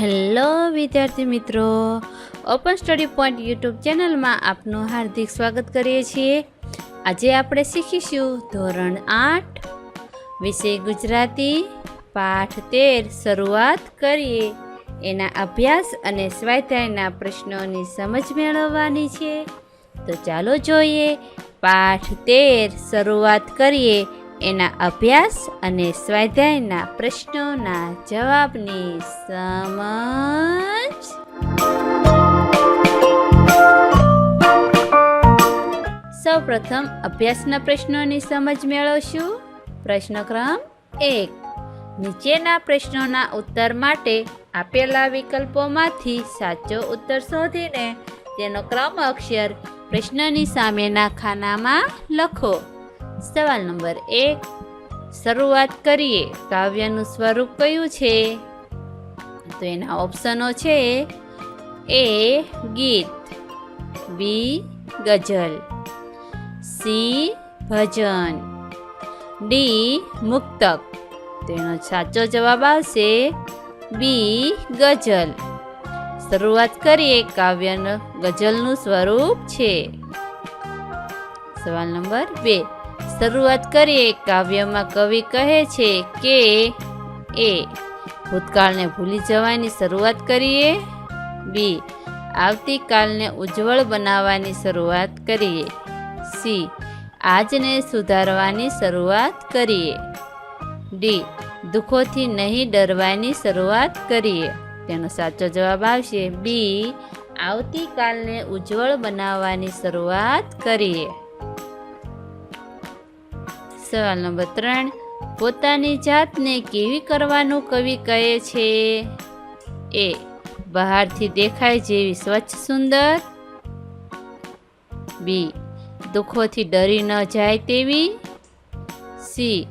Hello વિદ્યાર્થી મિત્રો open study point YouTube ચેનલમાં આપનું હાર્દિક સ્વાગત કરીએ છીએ. આજે આપણે શીખીશું ધોરણ આઠ, વિષય ગુજરાતી, પાઠ તેર, શરૂઆત કરીએ. એના અભ્યાસ અને સ્વાધ્યાયના પ્રશ્નોની સમજ મેળવવાની છે. તો ચાલો જોઈએ, પાઠ તેર, શરૂઆત કરીએ. એના અભ્યાસ અને સ્વાધ્યાયના પ્રશ્નોના જવાબની સમજ. સૌપ્રથમ અભ્યાસના પ્રશ્નોની સમજ મેળવશું. પ્રશ્ન ક્રમ એક. નીચેના પ્રશ્નોના ઉત્તર માટે આપેલા વિકલ્પોમાંથી સાચો ઉત્તર શોધીને તેનો ક્રમ અક્ષર પ્રશ્નની સામેના ખાનામાં લખો. સવાલ નંબર એક, શરૂઆત કરીએ. કાવ્યનું સ્વરૂપ કયું છે? તો એના ઓપ્શનો છે એ, ગીત. બી, ગઝલ. સી, ભજન. ડી, મુક્તક. તેનો સાચો જવાબ આવશે બી, ગઝલ. શરૂઆત કરીએ, કાવ્યનું ગઝલનું સ્વરૂપ છે. સવાલ નંબર બે. શરૂઆત કરીએ કાવ્યમાં કવિ કહે છે કે, એ, ભૂતકાળને ભૂલી જવાની શરૂઆત કરીએ. બી, આવતીકાલને ઉજ્જવળ બનાવવાની શરૂઆત કરીએ. સી, આજને સુધારવાની શરૂઆત કરીએ. ડી, દુઃખોથી નહીં ડરવાની શરૂઆત કરીએ. તેનો સાચો જવાબ આવશે. બી, આવતીકાલને ઉજ્જવળ બનાવવાની શરૂઆત કરીએ. સવાલ નંબર ત્રણ, પોતાની જાતને કેવી કરવાનું કવિ કહે છે? એ, બહારથી દેખાય જેવી સ્વચ્છ સુંદર. બી, દુઃખોથી ડરી ન જાય તેવી. સી,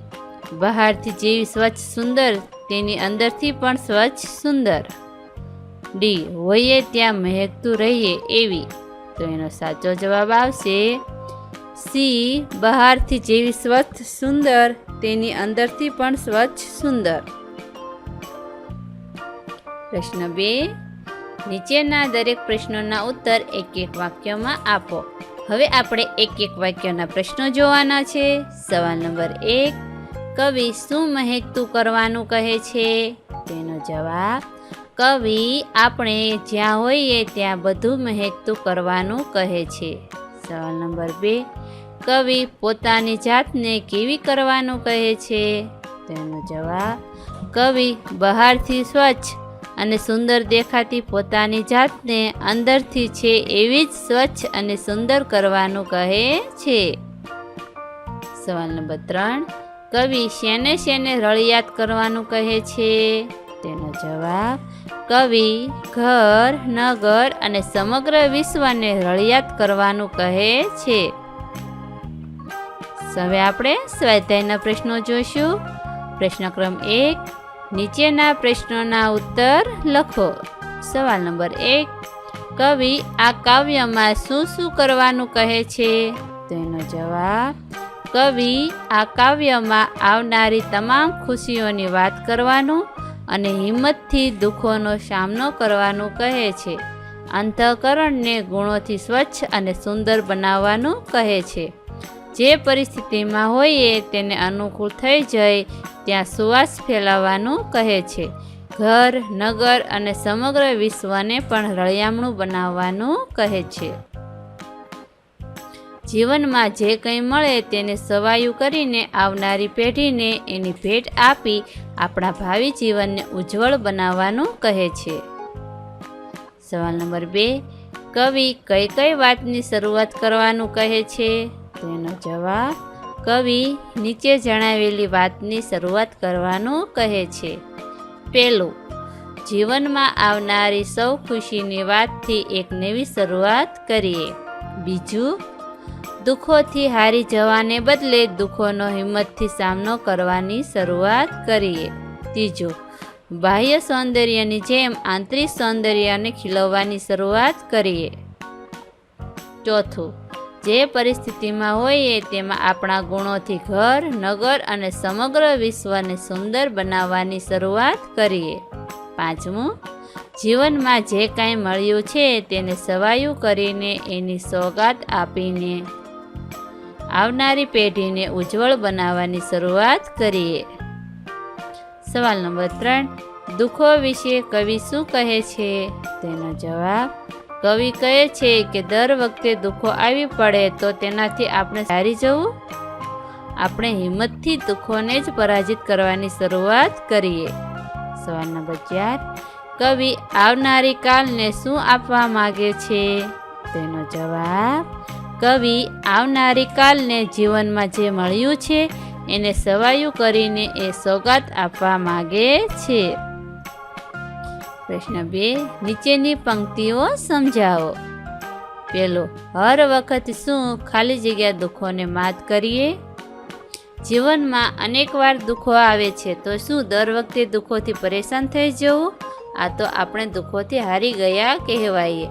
બહારથી જેવી સ્વચ્છ સુંદર, તેની અંદરથી પણ સ્વચ્છ સુંદર. ડી, હોઈએ ત્યાં મહેકતું રહીએ એવી. તો એનો સાચો જવાબ આવશે સી બહારથી જેવી સ્વચ્છ, સુંદર, તેની અંદરથી પણ સ્વચ્છ, સુંદર. પ્રશ્ન બે, નીચેના દરેક પ્રશ્નોના ઉત્તર એક એક વાક્યમાં આપો. હવે આપણે એક એક વાક્યના પ્રશ્નો જોવાના છે. સવાલ નંબર એક, કવિ શું મહેકતું કરવાનું કહે છે? તેનો જવાબ, કવિ આપણે જ્યાં હોઈએ ત્યાં બધું મહેકતું કરવાનું કહે છે. સવાલ નંબર બે. કવિ પોતાની જાતને કેવી કરવાનું કહે છે? તેનો જવાબ, કવિ બહારથી સ્વચ્છ અને સુંદર દેખાતી પોતાની જાતને અંદરથી છે એવી જ સ્વચ્છ અને સુંદર કરવાનું કહે છે. સવાલ નંબર ત્રણ. કવિ શેને શેને રળિયાત કરવાનું કહે છે? તેનો જવાબ, કવિ, ઘર, નગર અને સમગ્ર વિશ્વને રળિયાત કરવાનું કહે છે. હવે આપણે સ્વાધ્યાયના પ્રશ્નો જોઈશું. પ્રશ્ન ક્રમ એક, નીચેના પ્રશ્નોના ઉત્તર લખો. સવાલ નંબર એક, કવિ આ કાવ્યમાં શું શું કરવાનું કહે છે? તેનો જવાબ, કવિ આ કાવ્યમાં આવનારી તમામ ખુશીઓની વાત કરવાનું અને હિંમતથી દુઃખોનો સામનો કરવાનું કહે છે. અંતઃકરણને ગુણોથી સ્વચ્છ અને સુંદર બનાવવાનું કહે છે. જે પરિસ્થિતિમાં હોઈએ તેને અનુકૂળ થઈ જાય ત્યાં સુવાસ ફેલાવવાનું કહે છે. ઘર, નગર અને સમગ્ર વિશ્વને પણ રળિયામણું બનાવવાનું કહે છે. જીવનમાં જે કંઈ મળે તેને સવાયું કરીને આવનારી પેઢીને એની ભેટ આપી આપણા ભાવિ જીવનને ઉજ્જવળ બનાવવાનું કહે છે. સવાલ નંબર બે, કવિ કઈ કઈ વાતની શરૂઆત કરવાનું કહે છે? તેનો જવાબ, કવિ નીચે જણાવેલી વાતની શરૂઆત કરવાનું કહે છે. પહેલું, જીવનમાં આવનારી સૌ ખુશીની વાતથી એક નવી શરૂઆત કરીએ. બીજું દુઃખોથી હારી જવાને બદલે દુઃખોનો હિંમતથી સામનો કરવાની શરૂઆત કરીએ. ત્રીજું, બાહ્ય સૌંદર્યની જેમ આંતરિક સૌંદર્યને ખીલવવાની શરૂઆત કરીએ. ચોથું, જે પરિસ્થિતિમાં હોઈએ તેમાં આપણા ગુણોથી ઘર, નગર અને સમગ્ર વિશ્વને સુંદર બનાવવાની શરૂઆત કરીએ. પાંચમું, જીવનમાં જે કાંઈ મળ્યું છે તેને સવાયું કરીને એની સોગાત આપીને આવનારી પેઢીને ઉજ્જવળ બનાવવાની શરૂઆત કરીએ. સવાલ નંબર ત્રણ, દુઃખો વિશે કવિ શું કહે છે? તેનો જવાબ, કવિ કહે છે કે દર વખતે દુઃખો આવી પડે તો તેનાથી આપણે સારી જવું? આપણે હિંમતથી દુઃખોને જ પરાજિત કરવાની શરૂઆત કરીએ. સવાલ નંબર ચાર, કવિ આવનારી કાલને શું આપવા માગે છે? તેનો જવાબ કવિ આવનારી કાલને જીવનમાં જે મળ્યું છે, એને સવાયું કરીને એ સોગાત આપવા માગે છે. પ્રશ્ન બે, નીચેની પંક્તિઓ સમજાવો. પેલો, હર વખત શું ખાલી જગ્યા દુઃખોને માત કરીએ? જીવનમાં અનેકવાર દુઃખો આવે છે, તો શું દર વખતે દુઃખોથી પરેશાન થઈ જવું? આ તો આપણે દુઃખોથી હારી ગયા કહેવાઈએ.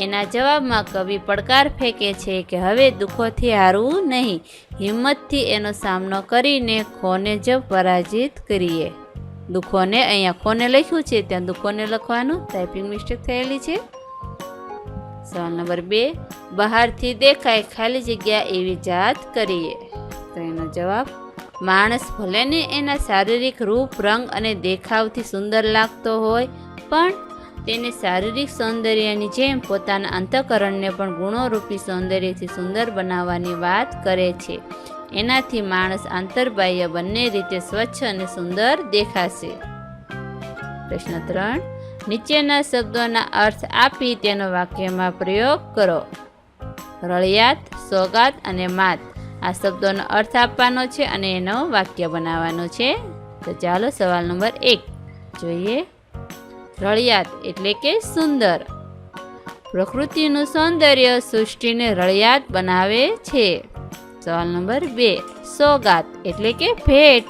એના જવાબમાં કવિ પડકાર ફેંકે છે કે હવે દુઃખોથી હારવું નહીં. હિંમતથી એનો સામનો કરીને ખોને જ પરાજિત કરીએ. દુઃખોને અહીંયા ખોને લખ્યું છે, ત્યાં દુઃખોને લખવાનું ટાઈપિંગ મિસ્ટેક થયેલી છે. સવાલ નંબર બે, બહારથી દેખાય ખાલી જગ્યા એવી જાત કરીએ. તો એનો જવાબ, માણસ ભલેને એના શારીરિક રૂપ, રંગ અને દેખાવથી સુંદર લાગતો હોય, પણ તેને શારીરિક સૌંદર્યની જેમ પોતાના અંતઃકરણને પણ ગુણોરૂપી સૌંદર્યથી સુંદર બનાવવાની વાત કરે છે. એનાથી માણસ આંતરબાહ્ય બંને રીતે સ્વચ્છ અને સુંદર દેખાશે. પ્રશ્ન ત્રણ. નીચેના શબ્દોના અર્થ આપી તેનો વાક્યમાં પ્રયોગ કરો. રળિયાત, સોગાત અને માત. આ શબ્દોનો અર્થ આપવાનો છે અને એનો વાક્ય બનાવવાનો છે. તો ચાલો સવાલ નંબર એક જોઈએ. રળિયાત એટલે કે સુંદર. પ્રકૃતિનું સૌંદર્ય સૃષ્ટિને રળિયાત બનાવે છે. સવાલ નંબર બે, સોગાત એટલે કે ભેટ.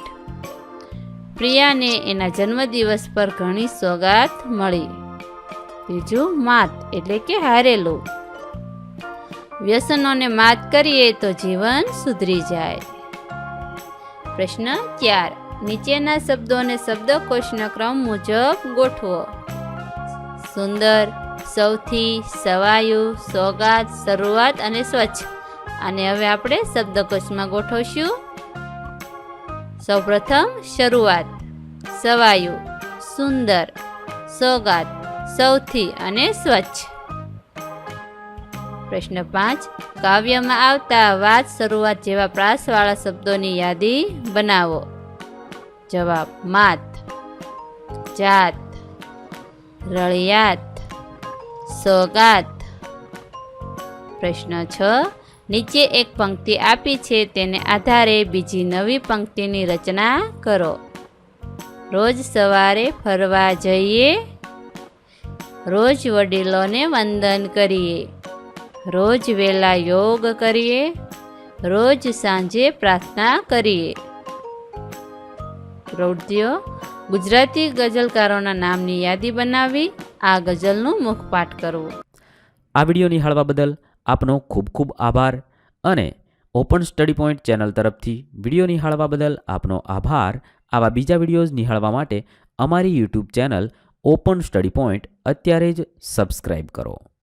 પ્રિયાને એના જન્મદિવસ પર ઘણી સોગાત મળી. બીજું માત એટલે કે હારેલું. વ્યસનોને માત કરીએ તો જીવન સુધરી જાય. પ્રશ્ન ચાર નીચેના શબ્દોને શબ્દકોશના ક્રમ મુજબ ગોઠવો. સુંદર, સૌથી સવાયુ, સોગાત, શરૂઆત અને સ્વચ્છ. અને હવે આપણે શબ્દકોશમાં ગોઠવશું. સૌપ્રથમ શરૂઆત. સવાયુ, સુંદર, સોગાત, સૌથી અને સ્વચ્છ. પ્રશ્ન પાંચ. કાવ્યમાં આવતા વાત શરૂઆત જેવા પ્રાસવાળા શબ્દોની યાદી બનાવો. જવાબ, માત, જાત, રળિયાત, સોગાત. પ્રશ્ન છ, નીચે એક પંક્તિ આપી છે, તેને આધારે બીજી નવી પંક્તિની રચના કરો. રોજ સવારે ફરવા જઈએ, રોજ વડીલોને વંદન કરીએ, રોજ વહેલા યોગ કરીએ, રોજ સાંજે પ્રાર્થના કરીએ. પ્રવૃત્તિઓ ગુજરાતી ગઝલકારોના નામની યાદી બનાવી આ ગઝલનું મુખપાઠ કરવું. આ વીડિયો નિહાળવા બદલ આપનો ખૂબ ખૂબ આભાર અને ઓપન સ્ટડી પોઈન્ટ ચેનલ તરફથી વીડિયો નિહાળવા બદલ આપનો આભાર. આવા બીજા વિડીયોઝ નિહાળવા માટે અમારી YouTube channel open study point અત્યારે જ સબસ્ક્રાઈબ કરો.